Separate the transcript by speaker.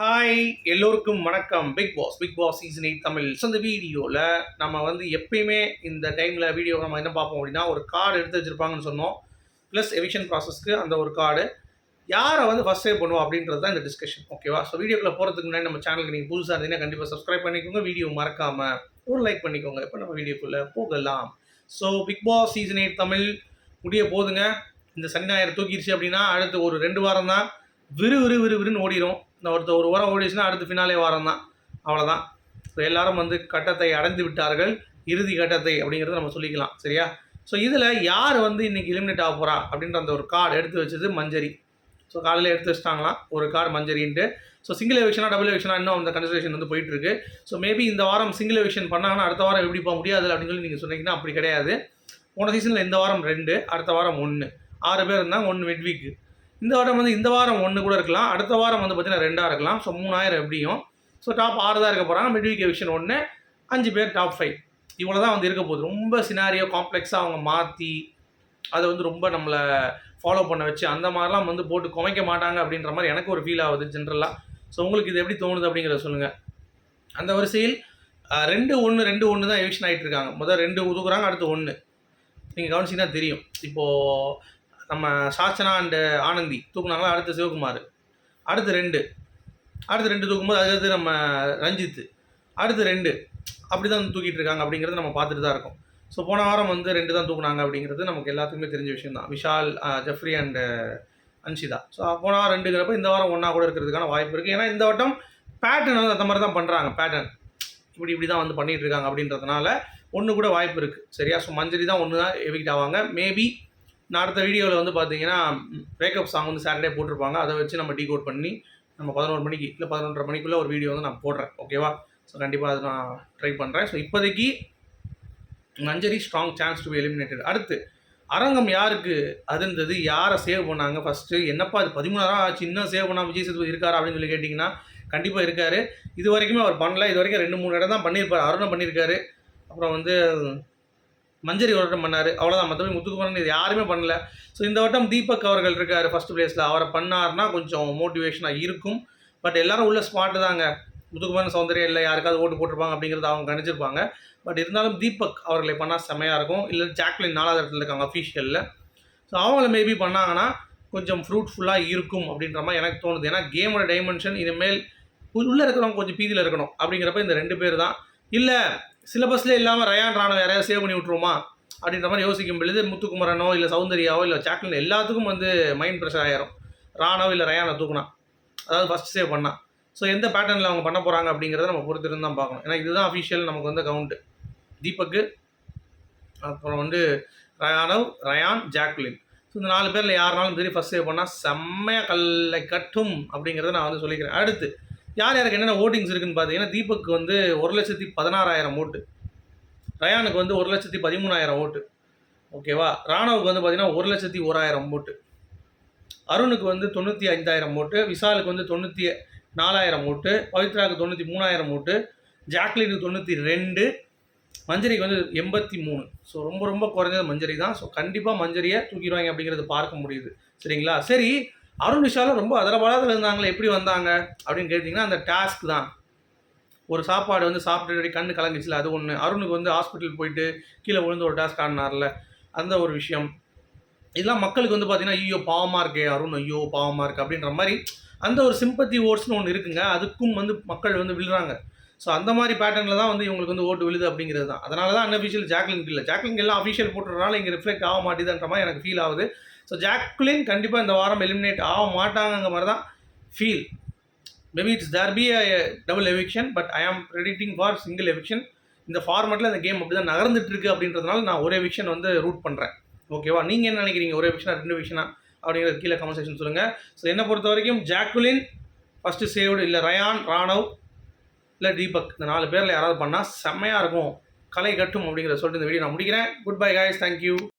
Speaker 1: Hi எல்லோருக்கும் வணக்கம். Bigg Boss Bigg Boss season eight Tamil. So இந்த வீடியோவில் நம்ம வந்து எப்பயுமே இந்த டைமில் வீடியோ நம்ம என்ன பார்ப்போம் அப்படின்னா ஒரு கார்டு எடுத்து வச்சுருப்பாங்கன்னு சொன்னோம். ப்ளஸ் எவிஷன் ப்ராசஸ்க்கு அந்த ஒரு கார்டு யாரை வந்து ஃபஸ்ட் சேவ் பண்ணுவோம் அப்படின்றது தான் இந்த டிஸ்கஷன் ஓகேவா ஸோ வீடியோக்குள்ள போகிறதுக்கு முன்னாடி நம்ம சேனலுக்கு நீங்கள் புதுசாக இருந்தீங்கன்னா கண்டிப்பாக சப்ஸ்கிரைப் பண்ணிக்கோங்க. வீடியோ மறக்காமல் ஒரு லைக் பண்ணிக்கோங்க. இப்போ நம்ம வீடியோக்குள்ளே போகலாம். So Bigg Boss season eight Tamil முடிய போதுங்க. இந்த சனி ஞாயிறு தூக்கிடுச்சு அப்படின்னா அடுத்து ஒரு ரெண்டு வாரம் தான் விறு விறு விறு விறுன்னு ஓடிடும் இந்த ஒருத்த ஒரு வாரம் ஓடிச்சுன்னா அடுத்து ஃபினாலே வாரம் தான் அவ்வளோதான் ஸோ எல்லாரும் வந்து கட்டத்தை அடைந்து விட்டார்கள். இறுதி கட்டத்தை அப்படிங்கிறத நம்ம சொல்லிக்கலாம். சரியா? ஸோ இதில் யார் வந்து இன்றைக்கி எலிமினேட் ஆக போகிறா அப்படின்ற அந்த ஒரு கார்டு எடுத்து வச்சது மஞ்சரி. ஸோ காலையில் எடுத்து வச்சிட்டாங்களாம் ஒரு கார்டு மஞ்சரின்ட்டு. ஸோ சிங்கிள் எவிஷனா டபுள் எவிஷனா இன்னும் அந்த கன்சல்டேஷன் வந்து போயிட்டுருக்கு. ஸோ மேபி இந்த வாரம் சிங்கிள் எவிஷன் பண்ணாங்கன்னா அடுத்த வாரம் எப்படி போக முடியாது அப்படின்னு சொல்லி நீங்கள் சொன்னீங்கன்னா அப்படி கிடையாது. போன சீசனில் இந்த வாரம் ரெண்டு அடுத்த வாரம் ஒன்று ஆறு பேர் இருந்தாங்க ஒன்று மிட் வீக்கு இந்த வாரம் வந்து இந்த வாரம் ஒன்று கூட இருக்கலாம். அடுத்த வாரம் வந்து பார்த்தீங்கன்னா ரெண்டாக இருக்கலாம். ஸோ மூணாயிரம் எப்படியும். ஸோ டாப் ஆறு தான் இருக்க போகிறாங்க மிட்வீக் எவிஷன் ஒன்று அஞ்சு பேர் டாப் ஃபைவ் இவ்வளோ தான் வந்து இருக்க போகுது. ரொம்ப சினாரியோ காம்ப்ளெக்ஸாக அவங்க மாற்றி அதை வந்து ரொம்ப நம்மளை ஃபாலோ பண்ண வச்சு அந்த மாதிரிலாம் வந்து போட்டு குமைக்க மாட்டாங்க அப்படின்ற மாதிரி எனக்கு ஒரு ஃபீல் ஆகுது ஜென்ரலாக ஸோ உங்களுக்கு இது எப்படி தோணுது அப்படிங்கிறத சொல்லுங்கள் அந்த வரிசையில் ரெண்டு ஒன்று ரெண்டு ஒன்று தான் எவிஷன் ஆகிட்டு இருக்காங்க. முதல் ரெண்டு ஒதுக்குறாங்க அடுத்து ஒன்று நீங்கள் கவனிச்சிங்கன்னா தெரியும். இப்போது நம்ம சாச்சனா அண்டு ஆனந்தி தூக்குனாங்களா? அடுத்து சிவகுமார். அடுத்து ரெண்டு. அடுத்து ரெண்டு தூக்கும்போது அதுக்கடுத்து நம்ம ரஞ்சித்து. அடுத்து ரெண்டு. அப்படி தான் தூக்கிட்டு இருக்காங்க அப்படிங்கிறது நம்ம பார்த்துட்டு தான் இருக்கோம். ஸோ போன வாரம் வந்து ரெண்டு தான் தூக்குனாங்க அப்படிங்கிறது நமக்கு எல்லாத்துக்குமே தெரிஞ்ச விஷயம் தான். Vishal Jeffrey and Anshitha. So போன வாரம் ரெண்டுங்கிறப்ப இந்த வாரம் ஒன்றா கூட இருக்கிறதுக்கான வாய்ப்பு இருக்குது ஏன்னா இந்த வட்டம் பேட்டர்ன் வந்து அந்த மாதிரி தான் பண்ணுறாங்க பேட்டர்ன் இப்படி இப்படி தான் வந்து பண்ணிட்டு இருக்காங்க அப்படின்றதுனால ஒன்று கூட வாய்ப்பு இருக்குது சரியா? ஸோ மஞ்சரி தான் ஒன்று தான் எவிக்ட் ஆவாங்க. மேபி நான் அடுத்த வீடியோவில் வந்து பார்த்தீங்கன்னா பிரேக்கப் சாங் வந்து சாட்டர்டே போட்டிருப்பாங்க. அதை வச்சு நம்ம டீகோட் பண்ணி நம்ம பதினோரு மணிக்கு இல்லை பதினொன்றரை மணிக்குள்ளே ஒரு வீடியோ வந்து நான் போடுறேன். ஓகேவா ஸோ கண்டிப்பாக அது நான் ட்ரை பண்ணுறேன் ஸோ இப்போதைக்கு Manjari strong chance to be eliminated அடுத்து அரங்கம் யாருக்கு அதுன்றது யாரை சேவ் பண்ணாங்க? ஃபஸ்ட்டு என்னப்பா அது பதிமூணாயிரம் ஆச்சு? இன்னும் சேவ் பண்ணாமல் விஜய் சேதுபதி இருக்காரா அப்படின்னு சொல்லி கேட்டிங்கன்னா கண்டிப்பாக இருக்காரு. இது வரைக்குமே அவர் பண்ணல. இது வரைக்கும் ரெண்டு மூணு இடம் தான் பண்ணியிருப்பார். அருணம் பண்ணியிருக்காரு. அப்புறம் வந்து மஞ்சரி ஓட்டம் பண்ணார். அவ்வளோதான் மற்றபடி முத்துக்குமரன் இது யாருமே பண்ணல. ஸோ இந்த வட்டம் தீபக் அவர்கள் இருக்கார் ஃபஸ்ட் பிளேஸில் அவரை பண்ணார்னா கொஞ்சம் மோட்டிவேஷனாக இருக்கும். பட் எல்லாரும் உள்ள ஸ்பாட்டு தாங்க. முத்துக்குமரன் சௌந்தர்யம் இல்லை யாருக்காவது ஓட்டு போட்டிருப்பாங்க அப்படிங்கிறத அவங்க கணிச்சிருப்பாங்க. பட் இருந்தாலும் தீபக் அவர்களை பண்ணால் செமையாக இருக்கும். இல்லை ஜாக்லின் நாலாவது இடத்துல இருக்காங்க அஃபீஷியலில் ஸோ அவங்கள மேபி பண்ணாங்கன்னா கொஞ்சம் ஃப்ரூட்ஃபுல்லாக இருக்கும் அப்படின்ற மாதிரி எனக்கு தோணுது. ஏன்னா கேமோட டைமென்ஷன் இனிமேல் உள்ளே இருக்கிறவங்க கொஞ்சம் பீதியில் இருக்கணும் அப்படிங்கிறப்ப இந்த ரெண்டு பேர் தான். இல்லை சிலபஸ்லேயே இல்லாமல் ரயான் ராணோ யாரையாவது சேவ் பண்ணி விட்ருமா அப்படின்ற மாதிரி யோசிக்கும் பொழுது முத்துக்குமரனோ இல்லை சௌந்தர்யாவோ இல்லை சாக்லின் எல்லாத்துக்கும் வந்து மைண்ட் ப்ரெஷர் ஆயிரும். ராணோ இல்லை ரயானை தூக்குனா. அதாவது ஃபஸ்ட் சேவ் பண்ணா. ஸோ எந்த பேட்டர்னில் அவங்க பண்ண போகிறாங்க அப்படிங்கிறத நம்ம பொறுத்திருந்து தான் பார்க்கணும். ஏன்னா இதுதான் அஃபிஷியல் நமக்கு வந்து கவுண்ட்டு தீபக்கு அப்புறம் வந்து ரயானவ் ரயான் ஜாக்லின். ஸோ இந்த நாலு பேரில் யாருனாலும் சரி ஃபஸ்ட் சேவ் பண்ணால் செம்மையாக கல்லை கட்டும் அப்படிங்கிறத நான் வந்து சொல்லிக்கிறேன். அடுத்து யார் யாருக்கு என்னென்ன ஓட்டிங்ஸ் இருக்குன்னு பார்த்தீங்கன்னா தீபக் வந்து ஒரு லட்சத்தி பதினாறாயிரம் ஓட்டு. ரயானுக்கு வந்து ஒரு லட்சத்தி பதிமூணாயிரம் ஓட்டு. ஓகேவா ராணவுக்கு வந்து பார்த்தீங்கன்னா ஒரு லட்சத்தி ஓராயிரம் ஓட்டு. அருணுக்கு வந்து தொண்ணூற்றி ஐந்தாயிரம் ஓட்டு. விஷாலுக்கு வந்து தொண்ணூற்றி நாலாயிரம் ஓட்டு. பவித்ராவுக்கு தொண்ணூற்றி மூணாயிரம் ஓட்டு. ஜாக்லினுக்கு தொண்ணூற்றி ரெண்டு. மஞ்சரிக்கு வந்து எண்பத்தி மூணு. ஸோ ரொம்ப ரொம்ப குறைஞ்சது மஞ்சரி தான். ஸோ கண்டிப்பாக மஞ்சரியை தூக்கிடுவாங்க அப்படிங்கிறது பார்க்க முடியுது. சரிங்களா? சரி அருண் விஷாலும் ரொம்ப அதரபாலத்தில் இருந்தாங்களே எப்படி வந்தாங்க அப்படின்னு கேட்டிங்கன்னா அந்த டாஸ்க் தான். ஒரு சாப்பாடு வந்து சாப்பிட்டு கண்ணு கலங்கிச்சுல அது ஒன்று அருணுக்கு வந்து ஹாஸ்பிட்டல் போயிட்டு கீழே விழுந்து ஒரு டாஸ்க் ஆடினார்ல அந்த ஒரு விஷயம். இதெல்லாம் மக்களுக்கு வந்து பார்த்தீங்கன்னா ஐயோ பாவமாக இருக்கே அருண் ஐயோ பாவமாக இருக்கு அப்படின்ற மாதிரி அந்த ஒரு சிம்பத்தி ஓட்ஸ்னு ஒன்று இருக்குங்க அதுக்கும் வந்து மக்கள் வந்து விழுறாங்க. ஸோ அந்த மாதிரி பேட்டர்னில் தான் வந்து இவங்களுக்கு வந்து ஓட்டு விழுது அப்படிங்கிறது தான். அதனால தான் அன்அஃபிஷியல் ஜாக்லின் இல்லை. ஜாக்லின் எல்லாம் அஃபிஷியல் போட்டுறதுனால இங்கே ரிஃப்ளெக்ட் ஆக மாட்டேதுன்ற மாதிரி எனக்கு ஃபீல் ஆகுது. ஸோ ஜாக்லின் கண்டிப்பாக இந்த வாரம் எலிமினேட் ஆக மாட்டாங்கங்கிற மாதிரி தான் feel maybe it's there be a double eviction but I am predicting for single eviction இந்த ஃபார்மெட்டில் இந்த கேம் அப்படி தான் நகர்ந்துட்டுருக்கு அப்படின்றதுனால நான் ஒரு எவிக்ஷன் வந்து ரூட் பண்ணுறேன் ஓகேவா நீங்கள் என்ன நினைக்கிறீங்க? ஒரு எவிக்ஷனா ரெண்டு எவிக்ஷனா அப்படிங்கிறது கீழே கமெண்ட் செக்ஷன் சொல்லுங்கள் ஸோ என்னை பொறுத்த வரைக்கும் ஜாக்குலின் ஃபஸ்ட்டு சேவ்டு இல்லை ரயான் ராணவ் இல்லை தீபக் இந்த நாலு பேரில் யாராவது பண்ணால் செம்மையாக இருக்கும். கலை கட்டும் அப்படிங்கிறத சொல்லிட்டு இந்த வீடியோ நான் முடிக்கிறேன். Good bye guys thank you